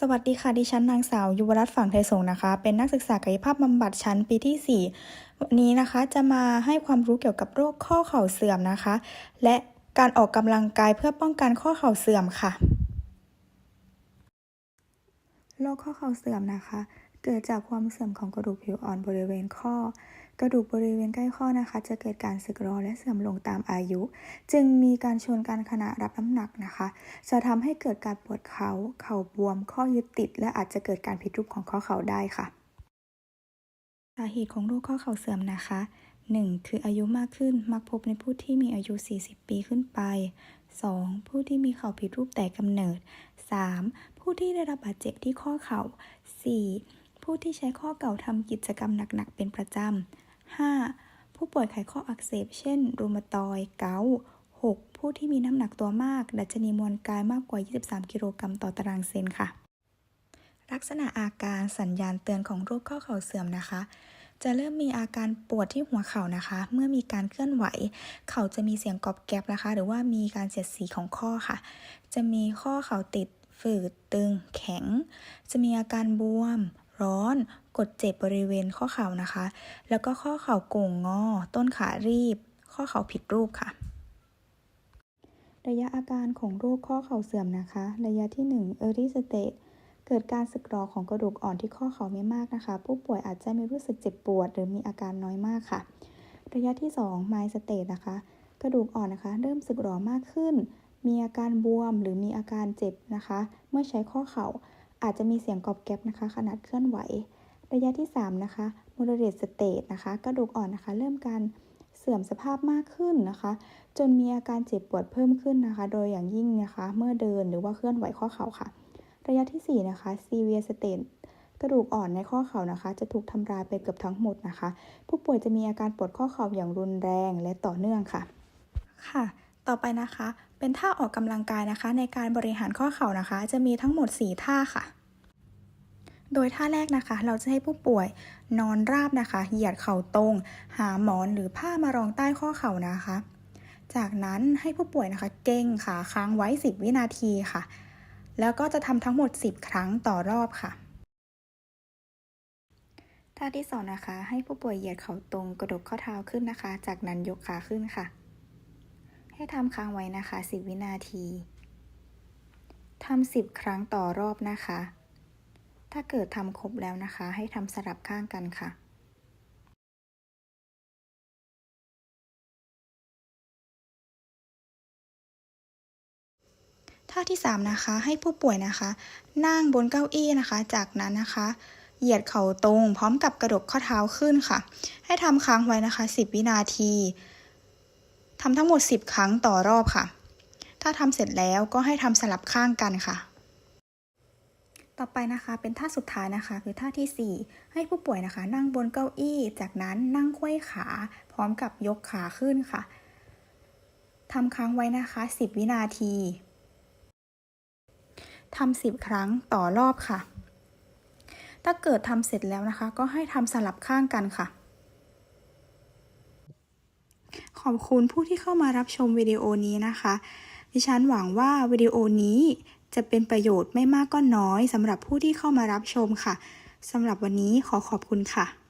สวัสดีค่ะ ดิฉันนางสาวยุวรัตน์ฝั่งไทยสงฆ์นะคะ เป็นนักศึกษากายภาพบำบัดชั้นปีที่ 4 วันนี้นะคะจะมาให้ความรู้เกี่ยวกับโรคข้อเข่าเสื่อมนะคะ และการออกกำลังกายเพื่อป้องกันข้อเข่าเสื่อมค่ะ โรคข้อเข่าเสื่อมนะคะ เกิดจากความเสื่อมของกระดูกผิวอ่อนบริเวณข้อ กระดูกบริเวณใกล้ข้อนะคะ จะเกิดการสึกรอและเสื่อมลงตามอายุ จึงมีการชนกันขณะรับน้ำหนักนะคะ จะทำให้เกิดการปวดเขา่าเข่าบวม ข้อยึดติด และอาจจะเกิดการผิดรูปของข้อเข่าได้ค่ะสาเหตุของโรคข้อเข่าเสื่อมนะคะ 1. คืออายุมากขึ้นมักพบในผู้ที่มีอายุ 40 ปีขึ้นไป 2. ผู้ที่มีเข่าผิดรูปแต่กำเนิด 3. ผู้ที่ได้รับบาดเจ็บที่ข้อเข่า 4. ผู้ที่ใช้ข้อเก่าทำกิจกรรมหนัก ๆ เป็นประจำ 5. ผู้ป่วยไขข้ออักเสบ เช่น รูมาตอยเกา 6. ผู้ที่มีน้ำหนักตัวมาก ดัชนีมวลกายมากกว่า 23 กิโลกรัมต่อตารางเซนค่ะ ลักษณะอาการสัญญาณเตือนของโรคข้อเข่าเสื่อมนะคะ จะเริ่มมีอาการปวดที่หัวเข่านะคะ เมื่อมีการเคลื่อนไหว เข่าจะมีเสียงกรอบแกรบนะคะ หรือว่ามีการเสียดสีของข้อค่ะ จะมีข้อเข่าติดฝืดตึง แข็ง จะมีอาการบวม ร้อน กดเจ็บบริเวณข้อเข่านะคะ แล้วก็ข้อเข่าโก่งงอ ต้นขารีบ ข้อเข่าผิดรูปค่ะ ระยะอาการของโรคข้อเข่าเสื่อมนะคะ ระยะที่ 1 early stage เกิดการสึกหรอของกระดูกอ่อนที่ข้อเข่าไม่มากนะคะ ผู้ป่วยอาจจะไม่รู้สึกเจ็บปวด หรือมีอาการน้อยมากค่ะ ระยะที่ 2 my stage นะคะ กระดูกอ่อนนะคะ เริ่มสึกหรอมากขึ้น มีอาการบวมหรือมีอาการเจ็บนะคะ เมื่อใช้ข้อเข่า อาจจะมีเสียงกรอบแกรบนะคะ ขนาดเคลื่อนไหว ระยะที่ 3 นะคะ moderate stage นะคะ กระดูกอ่อนนะคะ เริ่มการเสื่อมสภาพมากขึ้นนะคะ จนมีอาการเจ็บปวดเพิ่มขึ้นนะคะ โดยอย่างยิ่งนะคะ เมื่อเดินหรือว่าเคลื่อนไหวข้อเข่าค่ะ ระยะที่ 4 นะคะ severe stage กระดูกอ่อนในข้อเข่านะคะ จะถูกทำลายไปเกือบทั้งหมดนะคะ ผู้ป่วยจะมีอาการปวดข้อเข่าอย่างรุนแรงและต่อเนื่องค่ะ ค่ะ ต่อไปนะคะ เป็นท่าออกกำลังกายนะคะ ในการบริหารข้อเข่านะคะ จะมีทั้งหมด 4 ท่าค่ะ โดยท่าแรกนะคะ เราจะให้ผู้ป่วยนอนราบนะคะ เหยียดเข่าตรง หาหมอนหรือผ้ามารองใต้ข้อเข่านะคะ จากนั้นให้ผู้ป่วยนะคะ เก่งขาค้างไว้ 10 วินาทีค่ะ แล้วก็จะทำทั้งหมด 10 ครั้งต่อรอบค่ะท่าที่สองนะคะ ให้ผู้ป่วยเหยียดเข่าตรงกระดกข้อเท้าขึ้นนะคะ จากนั้นยกขาขึ้นค่ะ ให้ทำค้างไว้นะคะ 10 วินาทีทำ10 ครั้งต่อรอบนะคะ ถ้าเกิดทำครบแล้วนะคะ ให้ทำสลับข้างกันค่ะท่าที่ 3 นะคะ ให้ผู้ป่วยนะคะ นั่งบนเก้าอี้นะคะ จากนั้นนะคะ เหยียดเข่าตรง พร้อมกับกระดกข้อเท้าขึ้นค่ะ ให้ทำค้างไว้นะคะ 10 วินาที ทำทั้งหมด 10 ครั้งต่อรอบค่ะ ถ้าทำเสร็จแล้วก็ให้ทำสลับข้างกันค่ะ ต่อไปนะคะเป็นท่าสุดท้ายนะคะ คือท่าที่ 4 ให้ผู้ป่วยนะคะ นั่งบนเก้าอี้ จากนั้นนั่งควยขา พร้อมกับยกขาขึ้นค่ะทำค้างไว้นะคะ 10 วินาทีทำ10 ครั้งต่อรอบค่ะ ถ้าเกิดทำเสร็จแล้วนะคะ ก็ให้ทำสลับข้างกันค่ะ ขอบคุณผู้ที่เข้ามารับชมวิดีโอนี้นะคะ ดิฉันหวังว่าวิดีโอนี้จะเป็นประโยชน์ไม่มากก็น้อยสำหรับผู้ที่เข้ามารับชมค่ะสำหรับวันนี้ขอขอบคุณค่ะ